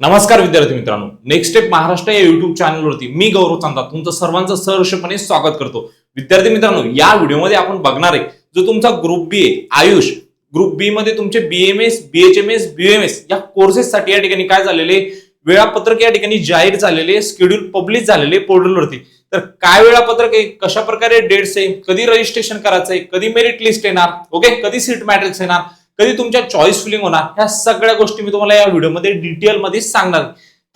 नमस्कार विद्यार्थी मित्रांनो. नेक्स्ट स्टेप महाराष्ट्र या युट्यूब चॅनलवरती मी गौरव चांदा तुमचं सर्वांचं सहर्षपणे स्वागत करतो. विद्यार्थी मित्रांनो या व्हिडिओमध्ये आपण बघणार आहे जो तुमचा ग्रुप बी आहे आयुष. ग्रुप बी मध्ये तुमचे बीएमएस बीएचएमएस बीएमएस या कोर्सेससाठी या ठिकाणी काय झालेले वेळापत्रक या ठिकाणी जाहीर झालेले स्केड्यूल पब्लिश झालेले पोर्टलवरती तर काय वेळापत्रक आहे? कशा प्रकारे डेट्स आहे? कधी रजिस्ट्रेशन करायचं आहे? कधी मेरिट लिस्ट येणार? ओके कधी सीट मॅट्रिक्स येणार? कधी तुमच्या चॉईस फिलिंग होणार ह्या सगळ्या गोष्टी मी तुम्हाला या व्हिडिओमध्ये डिटेलमध्ये सांगणार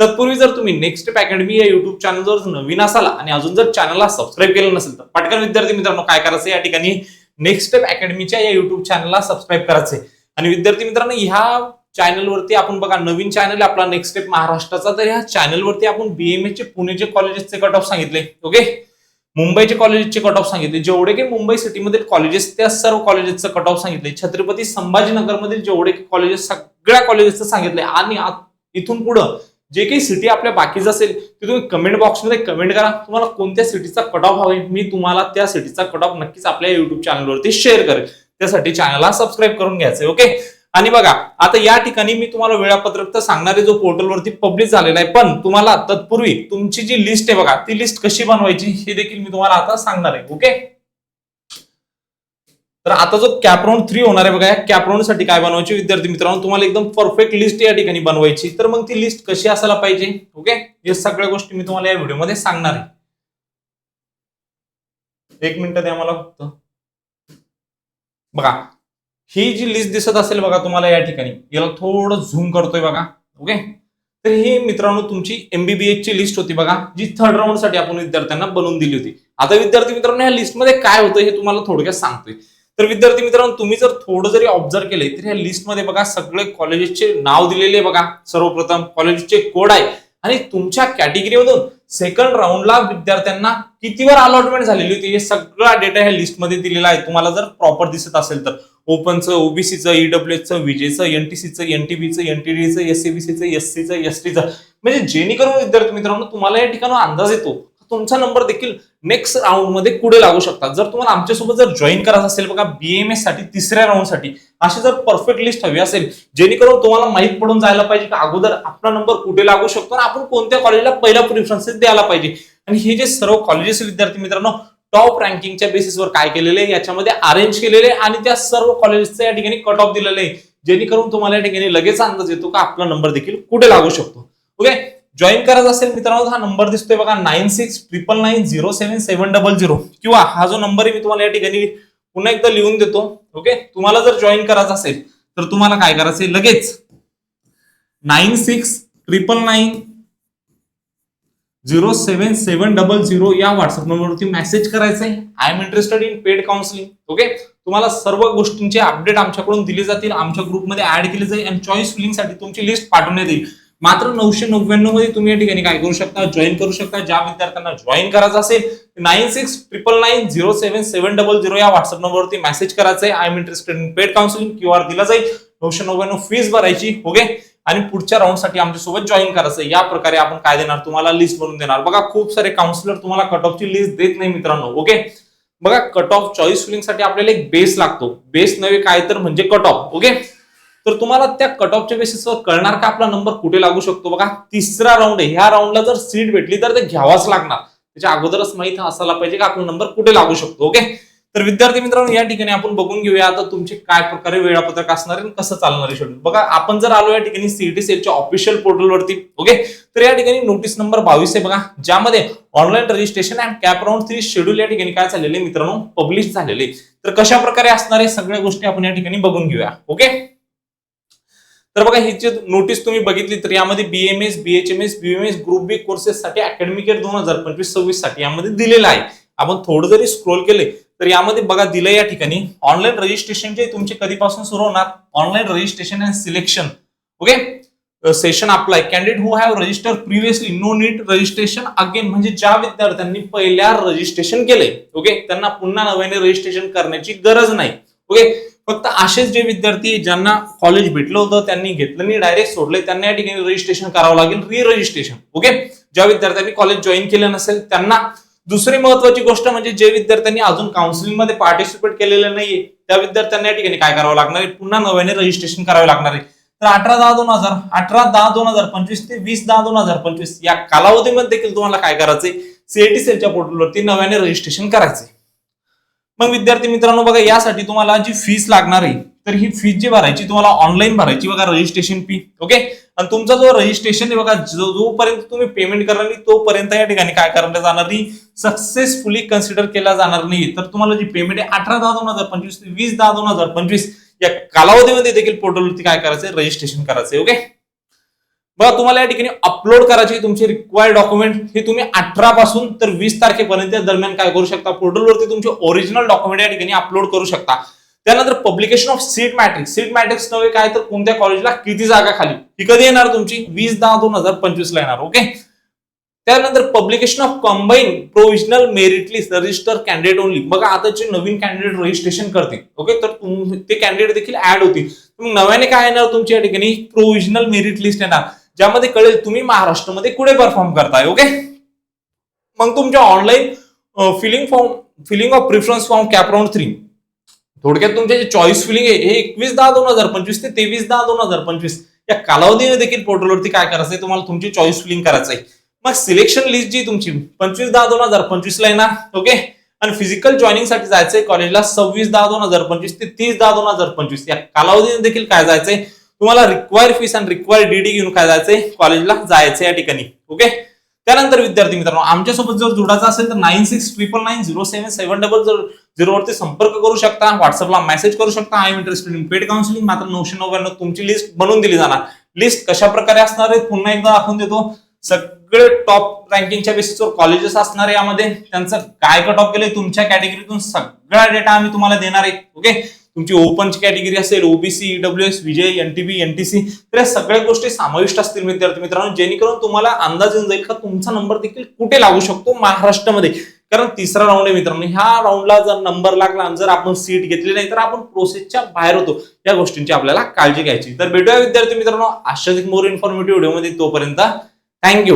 तत्पूर्वी जर तुम्ही नेक्स्ट स्टेप अकॅडमी या युट्यूब चॅनल जर नवीन असाल आणि अजून जर चॅनलला सबस्क्राईब केलं नसेल तर पटकन विद्यार्थी मित्रांनो काय करायचं या ठिकाणी नेक्स्ट स्टेप अकॅडमीच्या या युट्यूब चॅनलला सबस्क्राईब करायचंय आणि विद्यार्थी मित्रांनो ह्या चॅनलवरती आपण बघा नवीन चॅनल आपला नेक्स्ट स्टेप महाराष्ट्राचा. तर ह्या चॅनलवरती आपण बीएमए चे पुणेचे कॉलेजेसचे कट ऑफ सांगितले. ओके मुंबईचे कॉलेजेसचे कट ऑफ सांगितले. जेवढे काही मुंबई सिटीमधील कॉलेजेस त्या सर्व कॉलेजेसचं कट ऑफ सांगितले. छत्रपती संभाजीनगरमधील जेवढे कॉलेजेस सगळ्या कॉलेजेसचं सांगितले. आणि इथून पुढं जे काही सिटी आपल्या बाकीचं असेल ते तुम्ही कमेंट बॉक्समध्ये कमेंट करा. तुम्हाला कोणत्या सिटीचा कट ऑफ हवे मी तुम्हाला त्या सिटीचा कट ऑफ नक्कीच आपल्या युट्यूब चॅनलवरती शेअर करेल. त्यासाठी चॅनलला सबस्क्राईब करून घ्यायचं ओके आणि बघा आता या ठिकाणी मी तुम्हाला वेळापत्रक तर सांगणारे जो पोर्टलवरती पब्लिश झालेला आहे पण तुम्हाला तत्पूर्वी तुमची जी लिस्ट आहे बघा ती लिस्ट कशी बनवायची हे देखील मी तुम्हाला आता सांगणार आहे ओके तर आता जो कॅपराऊंड थ्री होणार आहे बघा या कॅपराऊंडसाठी काय बनवायची? विद्यार्थी मित्रांनो तुम्हाला एकदम परफेक्ट लिस्ट या ठिकाणी बनवायची. तर मग ती लिस्ट कशी असायला पाहिजे ओके हे सगळ्या गोष्टी मी तुम्हाला या व्हिडिओमध्ये सांगणार आहे. एक मिनिट द्या मला फक्त. बघा ही जी लिस्ट दिसत असेल बघा तुम्हाला या ठिकाणी याला थोडं झूम करतोय बघा ओके तर ही मित्रांनो तुमची एमबीबीएस ची लिस्ट होती बघा जी थर्ड राऊंडसाठी आपण विद्यार्थ्यांना बनवून दिली होती. आता विद्यार्थी मित्रांनो या लिस्टमध्ये काय होतं हे तुम्हाला थोडक्यात सांगतोय. तर विद्यार्थी मित्रांनो तुम्ही जर थोडं जरी ऑब्झर्व केले तर या लिस्टमध्ये बघा सगळे कॉलेजेसचे नाव दिलेले आहे बघा. सर्वप्रथम कॉलेजचे कोड आहे. आणि तुमच्या कॅटेगरीमधून सेकंड राऊंडला विद्यार्थ्यांना कितीवर अलॉटमेंट झालेली होती हे सगळा डेटा ह्या लिस्टमध्ये दिलेला आहे. तुम्हाला जर प्रॉपर दिसत असेल तर. ओपनचं ओबीसीचं ईडब्ल्यूएसचं विजेचं एनटीसीचं एनटीबीचं एनटीडीचं एससीबीसीचं एससीचं एसटीचं म्हणजे जेणेकरून विद्यार्थी मित्रांनो तुम्हाला या ठिकाणी अंदाज येतो. तुमचा नंबर देखील नेक्स्ट राऊंडमध्ये पुढे लागू शकतात? जर तुम्हाला आमच्यासोबत जर जॉईन करायचं असेल बघा बीएमएससाठी तिसऱ्या राऊंडसाठी अशी जर परफेक्ट लिस्ट हवी असेल जेणेकरून तुम्हाला माहीत पडून जायला पाहिजे की अगोदर आपला नंबर कुठे लागू शकतो आणि आपण कोणत्या कॉलेजला पहिला प्रिफरन्सेस द्यायला पाहिजे. आणि हे जे सर्व कॉलेजेस विद्यार्थी मित्रांनो टॉप रँकिंगच्या बेसिसवर काय केलेले आहे, याच्यामध्ये अरेंज केलेले आहे आणि त्या सर्व कॉलेजेसचं या ठिकाणी कट ऑफ दिलेले आहे. जेणेकरून तुम्हाला या ठिकाणी लगेच अंदाज येतो का आपला नंबर देखील कुठे लागू शकतो. ओके जॉईन करायचा असेल मित्रांनो हा नंबर दिसतोय बघा nine six triple nine zero seven seven double zero किंवा हा जो नंबर आहे मी तुम्हाला या ठिकाणी पुन्हा एकदा लिहून देतो. ओके तुम्हाला जर जॉईन करायचं असेल तर तुम्हाला काय करायचं आहे? लगेच nine six triple nine zero seven seven double zero या व्हॉट्सअप नंबरवरती मेसेज करायचा आहे I am interested in paid counselling okay तुम्हाला सर्व गोष्टींचे अपडेट आमच्याकडून दिले जातील. आमच्या ग्रुपमध्ये ऍड केले जाईल आणि चॉईस फिलिंगसाठी तुमची लिस्ट पाठवण्यात येईल. मात्र नऊशे नव्याण्णवमध्ये तुम्ही या ठिकाणी काय करू शकता? जॉईन करू शकता. ज्या विद्यार्थ्यांना जॉईन करायचं असेल nine six triple nine zero seven seven double zero या व्हॉट्सअप नंबरवरती मेसेज करायचा आहे I am interested in paid counselling Q R दिला जाईल. नऊशे नव्याण्णव फीस भरायची. ओके आणि पुढच्या राऊंडसाठी आमच्यासोबत जॉईन करायचं या प्रकारे आपण काय देणार? तुम्हाला लिस्ट बनवून देणार. बघा खूप सारे काउन्सिलर तुम्हाला कट ऑफची लिस्ट देत नाही मित्रांनो ओके बघा कट ऑफ चॉईस फिलिंगसाठी आपल्याला एक बेस लागतो. बेस नव्हे काय तर म्हणजे कट ऑफ ओके तर तुम्हाला त्या कट ऑफच्या बेसिसवर कळणार का आपला नंबर कुठे लागू शकतो? बघा तिसरा राऊंड आहे. ह्या राऊंडला जर सीट भेटली तर ते घ्यावाच लागणार. त्याच्या अगोदरच माहीत असायला पाहिजे का आपला नंबर कुठे लागू शकतो ओके तर विद्यार्थी मित्रांनो या ठिकाणी आपण बघून घेऊया आता तुमचे काय प्रकारे वेळापत्रक असणार आहे आणि कसं चालणार आहे शेड्यूल बघा आपण जर आलो या ठिकाणी सीईटी सेलच्या ऑफिशियल पोर्टलवरती ओके तर या ठिकाणी नोटीस नंबर बावीस आहे बघा ज्यामध्ये online registration and CAP round three schedule या ठिकाणी काय झालेले मित्रांनो? पब्लिश झालेले तर कशा प्रकारे असणार आहे सगळ्या गोष्टी आपण या ठिकाणी बघून घेऊया ओके तर बघा ही जी नोटीस तुम्ही बघितली तर यामध्ये BMS BHMS BMS group B courses साठी अकॅडमिक इयर दोन हजार पंचवीस सव्वीससाठी यामध्ये दिलेलं आहे. आपण थोडं जरी स्क्रोल केले तर यामध्ये बघा दिलं या ठिकाणी. ऑनलाईन रजिस्ट्रेशन जे तुमचे कधीपासून सुरू होणार? Online registration and selection okay session apply candidate who have register previously no need registration again म्हणजे ज्या विद्यार्थ्यांनी पहिल्या रजिस्ट्रेशन केले ओके त्यांना पुन्हा नव्याने रजिस्ट्रेशन करण्याची गरज नाही. ओके फक्त असेच जे विद्यार्थी ज्यांना कॉलेज भेटलं होतं त्यांनी घेतलं नाही डायरेक्ट सोडले त्यांना या ठिकाणी रजिस्ट्रेशन करावं लागेल. री रजिस्ट्रेशन ओके ज्या विद्यार्थ्यांनी कॉलेज जॉईन केलं नसेल त्यांना दुसरी महत्वाची गोष्ट म्हणजे जे विद्यार्थ्यांनी अजून काउन्सिलिंगमध्ये पार्टिसिपेट केलेलं नाहीये त्या विद्यार्थ्यांना या ठिकाणी काय करावं लागणार आहे? पुन्हा नव्याने रजिस्ट्रेशन करावे लागणार आहे. तर अठरा दहा दोन हजार अठरा दहा दोन हजार पंचवीस ते वीस दहा दोन हजार पंचवीस या कालावधीमध्ये देखील तुम्हाला काय करायचंय? सीएटी सेलच्या पोर्टलवरती नव्याने रजिस्ट्रेशन करायचंय. मग विद्यार्थी मित्रांनो बघा यासाठी तुम्हाला जी फीस लागणार आहे तर ही फी जी भरायची तुम्हाला ऑनलाईन भरायची बघा रजिस्ट्रेशन फी ओके आणि तुमचा जो रजिस्ट्रेशन आहे बघा जो जोपर्यंत तुम्ही पेमेंट करणार नाही तोपर्यंत या ठिकाणी काय करण्यात जाणार नाही सक्सेसफुली कन्सिडर केला जाणार नाही. तर तुम्हाला जी पेमेंट आहे अठरा दहा दोन हजार पंचवीस ते वीस दहा दोन हजार पंचवीस या कालावधीमध्ये देखील पोर्टलवरती काय करायचं रजिस्ट्रेशन करायचंय ओके बघा तुम्हाला या ठिकाणी अपलोड करायचे तुमचे रिक्वायर्ड डॉक्युमेंट हे तुम्ही अठरा पासून तर वीस तारखेपर्यंत दरम्यान काय करू शकता? पोर्टलवरती तुमचे ओरिजिनल डॉक्युमेंट या ठिकाणी अपलोड करू शकता. त्यानंतर publication of seat matrix seat matrix नव्हे काय तर कोणत्या कॉलेजला किती जागा खाली? ही कधी येणार तुमची? वीस दहा दोन हजार पंचवीस ला येणार ओके त्यानंतर publication of combine provisional merit list register candidate only बघा आता जे नवीन कॅन्डिडेट रजिस्ट्रेशन करतील ओके तर तुम- ते कॅन्डिडेट देखील ऍड होतील. मग नव्याने काय येणार तुमच्या या ठिकाणी? प्रोव्हिजनल मेरिट लिस्ट येणार ज्यामध्ये कळेल तुम्ही महाराष्ट्रामध्ये कुठे परफॉर्म करताय ओके मग तुमच्या online filling form filling of preference form CAP round three थोडक्यात तुमचे जे चॉईस फिलिंग आहे हे एकवीस दहा दोन हजार पंचवीस ते तेवीस दहा दोन हजार पंचवीस या कालावधीने देखील पोर्टलवरती काय करायचंय तुम्हाला तुमची चॉईस फिलिंग आहे मग सिलेक्शन लिस्ट जी तुमची पंचवीस दहा दोन हजार पंचवीस ला येणार ओके आणि फिजिकल जॉईनिंगसाठी जायचंय कॉलेजला सव्वीस दहा दोन हजार पंचवीस ते तीस दहा दोन हजार पंचवीस. या कालावधीने देखील काय जायचंय? तुम्हाला रिक्वायर फीस आणि रिक्वायर डीडी घेऊन काय जायचंय? कॉलेजला जायचंय या ठिकाणी ओके त्यानंतर विद्यार्थी मित्रांनो आमच्यासोबत जर जोडायचं असेल तर nine six triple nine zero seven seven double zero वरती संपर्क करू शकता व्हॉट्सअपला मेसेज करू शकता. I am interested in paid counselling मात्र नऊशे नव्याण्णव तुमची लिस्ट बनवून दिली जाणार. लिस्ट कशा प्रकारे असणार आहे? पुन्हा एकदा दाखवून देतो. सगळे टॉप रँकिंगच्या बेसिसवर कॉलेजेस असणार आहे यामध्ये. त्यांचं काय कट ऑफ केलंय? तुमच्या कॅटेगरीतून सगळा डेटा आम्ही तुम्हाला देणार आहे. ओके तुमची ओपनची कॅटेगरी असेल OBC W S VJ N T B N T C तर या सगळ्या गोष्टी समाविष्ट असतील विद्यार्थी मित्रांनो जेणेकरून तुम्हाला अंदाज येऊन जाईल का तुमचा नंबर देखील कुठे लागू शकतो महाराष्ट्रामध्ये. कारण तिसरा राऊंड आहे मित्रांनो ह्या राऊंडला जर नंबर लागला जर आपण सीट घेतली नाही तर आपण प्रोसेसच्या बाहेर होतो. या गोष्टींची आपल्याला काळजी घ्यायची. तर भेटूया विद्यार्थी मित्रांनो अशाच एक मोर इन्फॉर्मेटिव्ह व्हिडिओमध्ये तोपर्यंत. थँक्यू